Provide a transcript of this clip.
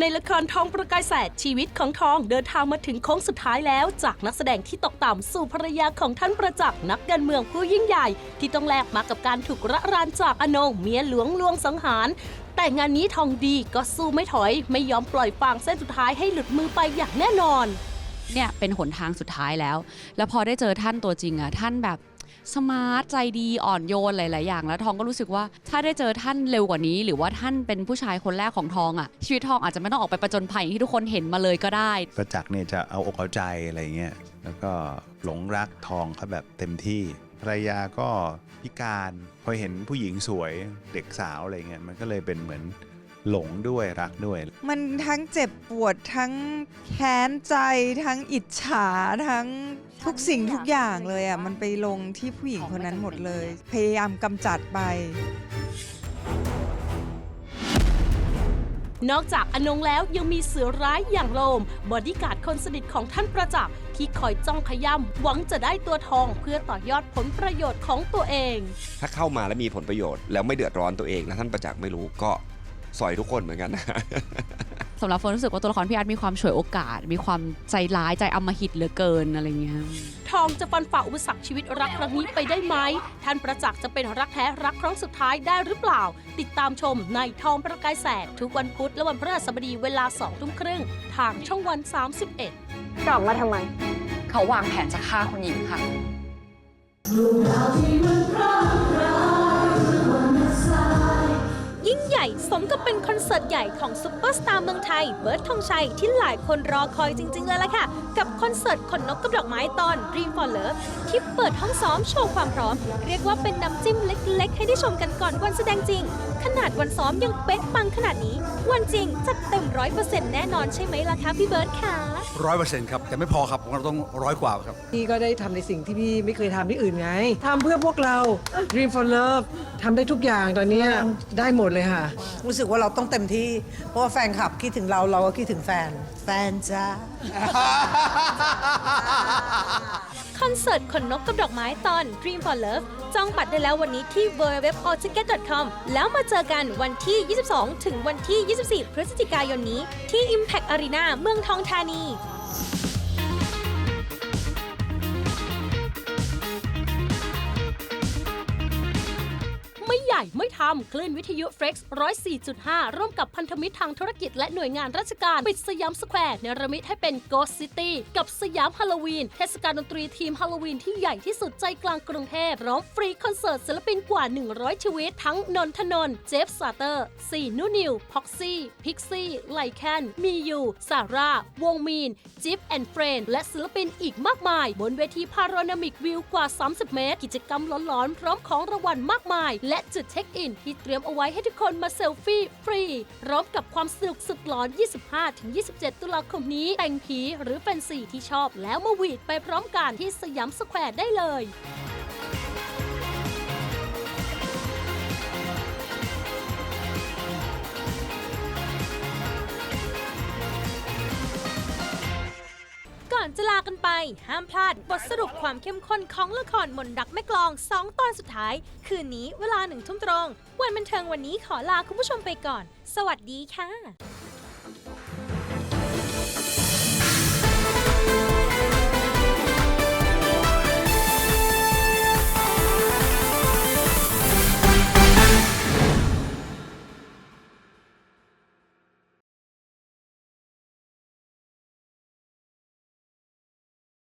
ในละครทองประกายแสดชีวิตของทองเดินทางมาถึงโค้งสุดท้ายแล้ว จากนักแสดงที่ตกต่ำสู่ภรรยาของท่านประจักษ์นักการเมืองผู้ยิ่งใหญ่ ที่ต้องแลกมากับการถูกระรานจากอนงเมียหลวงลวงสังหาร แต่งานนี้ทองดีก็สู้ไม่ถอย ไม่ยอมปล่อยฟางเส้นสุดท้ายให้หลุดมือไปอย่างแน่นอน เนี่ยเป็นหนทางสุดท้ายแล้ว แล้วพอได้เจอท่านตัวจริงอะท่านแบบ สมาร์ทใจดีอ่อนโยนหลาย ๆ อย่าง แล้วทองก็รู้สึกว่าถ้าได้เจอท่านเร็วกว่านี้ หรือว่าท่านเป็นผู้ชายคนแรกของทองอะชีวิตทองอาจจะไม่ต้องออกไปประจนภัยอย่างที่ทุกคนเห็นมาเลยก็ได้ ประจักษ์เนี่ยจะเอาอกเอาใจอะไรเงี้ยแล้วก็หลงรักทองเขาแบบเต็มที่ภรรยาก็พิการพอเห็นผู้หญิงสวยเด็กสาวอะไรเงี้ยมันก็เลยเป็นเหมือน หลงด้วยรักด้วย มันทั้งเจ็บปวดทั้งแค้นใจ ทั้งอิจฉาทั้งทุกสิ่งทุกอย่างเลยอะมันไปลงที่ผู้หญิงคนนั้นหมดเลย พยายามกำจัดไป นอกจากอนงแล้วยังมีเสือร้ายอย่างโลม บอดี้การ์ดคนสนิทของท่านประจักษ์ที่คอยจ้องขย้ำหวังจะได้ตัวทองเพื่อต่อยอดผลประโยชน์ของตัวเอง ถ้าเข้ามาแล้วมีผลประโยชน์แล้วไม่เดือดร้อนตัวเองและท่านประจักษ์ไม่รู้ก็ สอยทุกคนเหมือนกันนะ สำหรับเฟิร์นรู้สึกว่าตัวละครพี่อาร์ตมีความฉวยโอกาส มีความใจร้ายใจอำมหิตเหลือเกินอะไรเงี้ย ทองจะฟันฝ่าอุปสรรคชีวิตรักครั้งนี้ไปได้ไหม ท่านประจักษ์จะเป็นรักแท้รักครั้งสุดท้ายได้หรือเปล่า ติดตามชมในทองประกายแสดทุกวันพุธและวันพฤหัสบดีเวลา2ทุ่มครึ่งทางช่องวัน 31 กลับมาทำไม เขาวางแผนจะฆ่าคุณหญิงค่ะยิ่ง สิร์ตใหญ่ของซุปเปอร์สตาร์เมืองไทย เบิร์ดธงชัยที่หลายคนรอคอยจริง ๆ เลยล่ะค่ะ กับคอนเสิร์ตขนนกกับดอกไม้ตอน Dream for Love ที่เปิดห้องซ้อมโชว์ความพร้อม เรียกว่าเป็นน้ำจิ้มเล็ก ๆ ให้ได้ชมกันก่อนวันแสดงจริง ขนาดวันซ้อมยังเป๊ะปังขนาดนี้ วันจริงจัดเต็มร้อยเปอร์เซ็นต์แน่นอนใช่ไหมล่ะคะพี่เบิร์ดค่ะร้อยเปอร์เซ็นต์ครับแต่ไม่พอครับของเราต้องร้อยกว่าครับ พี่ก็ได้ทำในสิ่งที่พี่ไม่เคยทำที่อื่นไงทำเพื่อพวกเรา Dream for Love ทำได้ทุกอย่างตอนเนี้ยได้หมดเลยค่ะ รู้สึกว่าเราต้องเต็มที่ เพราะว่าแฟนคลับคิดถึงเราเราก็คิดถึงแฟน แฟนจ้า คอนเสิร์ตขนนกกับดอกไม้ตอน Dream for Love จองบัตรได้แล้ววันนี้ที่ www.allticket.com แล้วมาเจอกันวันที่ 22 ถึงวันที่ 24 พฤศจิกายนนี้ที่ Impact Arena เมืองทองธานี ญ่ไม่ทำคลื่นวิทยุเฟ Flex 104.5 ร่วมกับพันธมิตรทางธุรกิจและหน่วยงานราชการปิดสยามสแควร์เนรมิตให้เป็น Ghost City กับสยามฮาโลวีน เทศกาลดนตรีทีมฮาโลวีนที่ใหญ่ที่สุดใจกลางกรุงเทพร้องฟรีคอนเสิร์ตศิลปินกว่า 100 ชีวิต ทั้งนนทนนท์เจฟซาเตอร์ซีนูนิวพ็อกซี่พิกซี่ไลแคนมียูซาร่าวงมีนจิฟแอนด์เฟรนและศิลปินอีกมากมาย บนเวทีพาโรนามิกวิวกว่า 30 เมตร กิจกรรมหลอนๆ พร้อมของรางวัลมากมาย และจุดเช็คอิน ที่เตรียมเอาไว้ให้ทุกคนมาเซลฟี่ฟรีพร้อมกับความสนุกสุดหลอน 25-27 ตุลาคมนี้แต่งผีหรือแฟนซีที่ชอบแล้วมาวีดไปพร้อมกันที่สยามสแควร์ได้เลยากันไป ห้ามพลาดบทสรุปความเข้มข้นของละครมนต์รักแม่กลอง 2 ตอนสุดท้าย คืนนี้เวลาหนึ่งทุ่มตรง วันบันเทิงวันนี้ขอลาคุณผู้ชมไปก่อน สวัสดีค่ะ